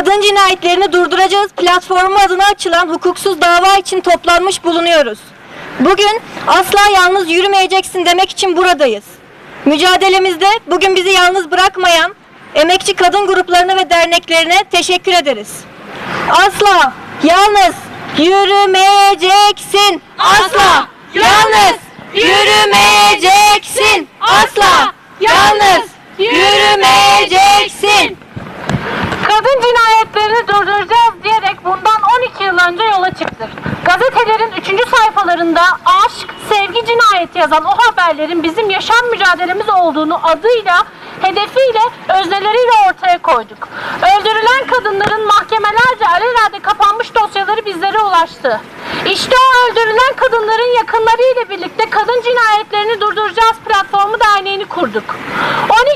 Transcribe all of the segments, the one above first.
kadın cinayetlerini durduracağız platformu adına açılan hukuksuz dava için toplanmış bulunuyoruz. Bugün asla yalnız yürümeyeceksin demek için buradayız. Mücadelemizde bugün bizi yalnız bırakmayan emekçi kadın gruplarına ve derneklerine teşekkür ederiz. Asla yalnız yürümeyeceksin. Asla yalnız yürümeyeceksin. Asla yalnız yürümeyeceksin. Kadın cinayetlerini durduracağız diyerek bundan 12 yıl önce yola çıktık. Gazetelerin 3. sayfalarında aşk, sevgi cinayeti yazan o haberlerin bizim yaşam mücadelemiz olduğunu adıyla, hedefiyle, özneleriyle ortaya koyduk. Öldürülen kadınların mahkemelerce alelade kapanmış dosyaları bizlere ulaştı. İşte o öldürülen kadınların yakınlarıyla birlikte kadın cinayetlerini durduracağız platformu derneğini kurduk.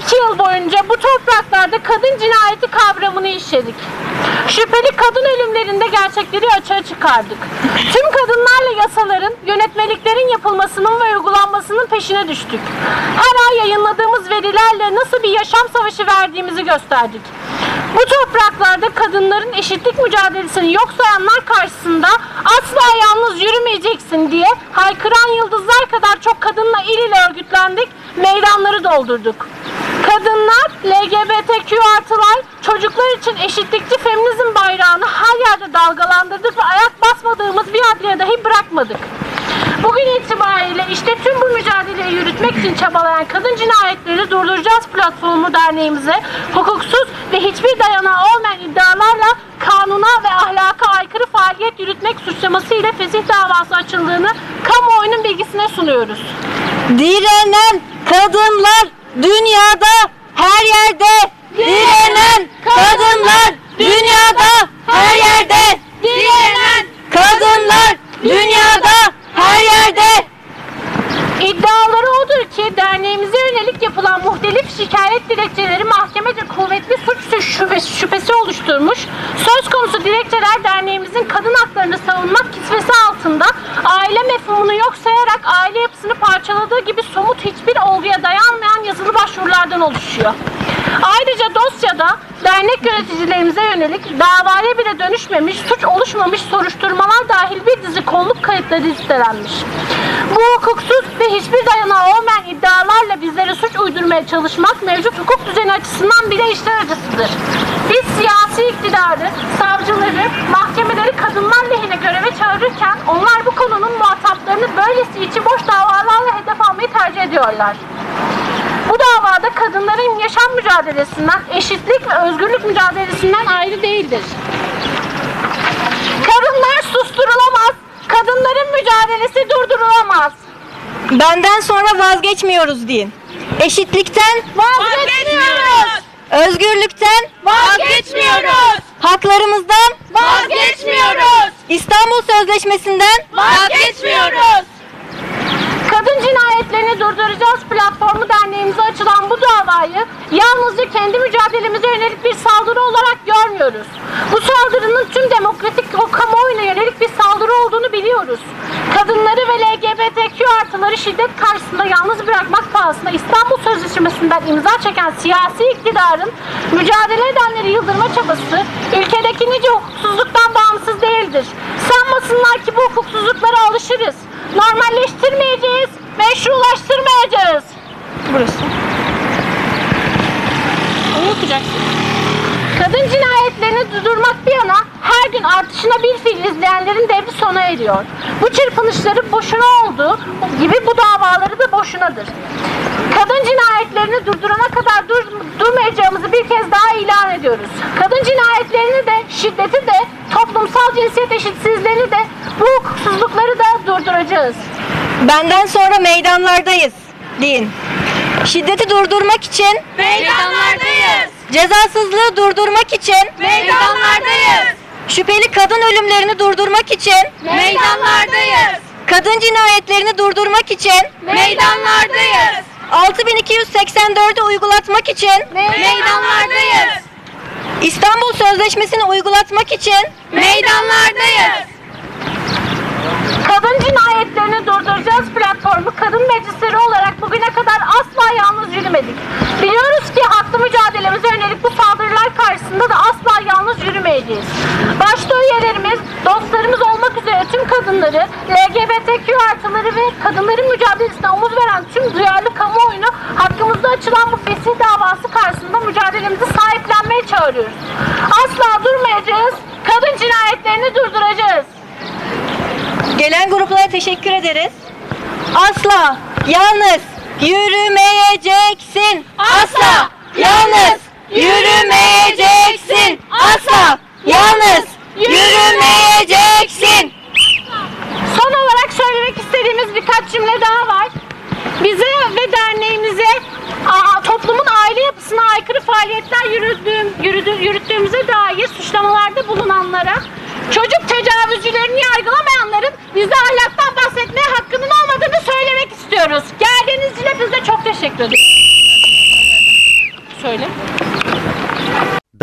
12 yıl boyunca bu topraklarda kadın cinayeti işledik. Şüpheli kadın ölümlerinde gerçekleri açığa çıkardık. Tüm kadınlarla yasaların, yönetmeliklerin yapılmasının ve uygulanmasının peşine düştük. Her ay yayınladığımız verilerle nasıl bir yaşam savaşı verdiğimizi gösterdik. Bu topraklarda kadınların eşitlik mücadelesini yok sayanlar karşısında asla yalnız yürümeyeceksin diye haykıran yıldızlar kadar çok kadınla il ile örgütlendik, meydanları doldurduk. Kadınlar, LGBTQ artılar, çocuklar için eşitlikçi feminizm bayrağını her yerde dalgalandırdık ve ayak basmadığımız bir adliye dahi bırakmadık. Bugün itibariyle işte tüm bu mücadeleyi yürütmek için çabalayan kadın cinayetleri durduracağız platformu derneğimize hukuksuz ve hiçbir dayanağı olmayan iddialarla kanuna ve ahlaka aykırı faaliyet yürütmek suçlamasıyla fesih davası açıldığını kamuoyunun bilgisine sunuyoruz. Direnen kadınlar dünyada her yerde. Direnen kadınlar dünyada her yerde. Direnen kadınlar dünyada her yerde. İddiaları odur ki derneğimize yönelik yapılan muhtelif şikayet dilekçeleri mahkemece kuvvetli suç şüphesi, oluşturmuş. Söz konusu dilekçeler derneğimizin kadın haklarını savunmak kisvesi altında aile mefhumunu yok sayarak aile yapısını parçaladığı gibi somut hiçbir olguya başvurulardan oluşuyor. Ayrıca dosyada dernek yöneticilerimize yönelik davaya bile dönüşmemiş, suç oluşmamış soruşturmalar dahil bir dizi kolluk kayıtları listelenmiş. Bu hukuksuz ve hiçbir dayanağı olmayan iddialarla bizlere suç uydurmaya çalışmak mevcut hukuk düzeni açısından bile işler acısıdır. Biz siyasi iktidarı, savcıları, mahkemeleri kadınlar lehine göreve çağırırken onlar bu konunun muhataplarını böylesi içi boş davalarla hedef almayı tercih ediyorlar. Davada kadınların yaşam mücadelesinden, eşitlik ve özgürlük mücadelesinden ayrı değildir. Kadınlar susturulamaz, kadınların mücadelesi durdurulamaz. Benden sonra vazgeçmiyoruz deyin. Eşitlikten Vazgeçmiyoruz! özgürlükten Vazgeçmiyoruz! haklarımızdan Vazgeçmiyoruz! İstanbul Sözleşmesi'nden Vazgeçmiyoruz! Kadın cinayetlerini durduracağız platformu davayı yalnızca kendi mücadelemize yönelik bir saldırı olarak görmüyoruz. Bu saldırının tüm demokratik o kamuoyuna yönelik bir saldırı olduğunu biliyoruz. Kadınları ve LGBTQ artıları şiddet karşısında yalnız bırakmak pahasına İstanbul Sözleşmesi'nden imza çeken siyasi iktidarın mücadele edenleri yıldırma çabası ülkedeki nice hukuksuzluktan bağımsız değildir. Sanmasınlar ki bu hukuksuzluklara alışırız. Normalleştirmeyeceğiz, meşrulaştırmayacağız. burası. Durdurmak bir yana her gün artışına bir fiil izleyenlerin devri sona eriyor. Bu çırpınışları boşuna olduğu gibi bu davaları da boşunadır. Kadın cinayetlerini durdurana kadar dur, durmayacağımızı bir kez daha ilan ediyoruz. Kadın cinayetlerini de, şiddeti de, toplumsal cinsiyet eşitsizliğini de, bu hukuksuzlukları da durduracağız. Benden sonra meydanlardayız deyin. Şiddeti durdurmak için Meydanlardayız! Cezasızlığı durdurmak için Meydanlardayız! şüpheli kadın ölümlerini durdurmak için Meydanlardayız! kadın cinayetlerini durdurmak için Meydanlardayız! 6284'ü uygulatmak için Meydanlardayız! İstanbul Sözleşmesi'ni uygulatmak için Meydanlardayız! Kadın cinayetlerini durduracağız platformu kadın meclisleri olarak bugüne kadar asla yalnız yürümedik. Biliyoruz ki haklı mücadelemize yönelik bu saldırılar karşısında da asla yalnız yürümedik. Durmayacağız. Başta üyelerimiz, dostlarımız olmak üzere tüm kadınları, LGBTQ artıları ve kadınların mücadelesine omuz veren tüm duyarlı kamuoyunu hakkımızda açılan bu fesih davası karşısında mücadelemizi sahiplenmeye çağırıyoruz. Asla durmayacağız, kadın cinayetlerini durduracağız. Gelen gruplara teşekkür ederiz. Asla yalnız yürümeyeceksin. Asla yalnız yürümeyeceksin. Asla yalnız yürümeyeceksin. Son olarak söylemek istediğimiz birkaç cümle daha var. Bize ve derneğimize toplumun aile yapısına aykırı faaliyetler yürüdüğüm, yürüdü- yürüttüğümüze dair suçlamalarda bulunanlara, çocuk tecavüzcülerini yargılamayanların bize ahlaktan bahsetmeye hakkının olmadığını söylemek istiyoruz. Geldiğiniz için hepinize çok teşekkür ederim. Söyle.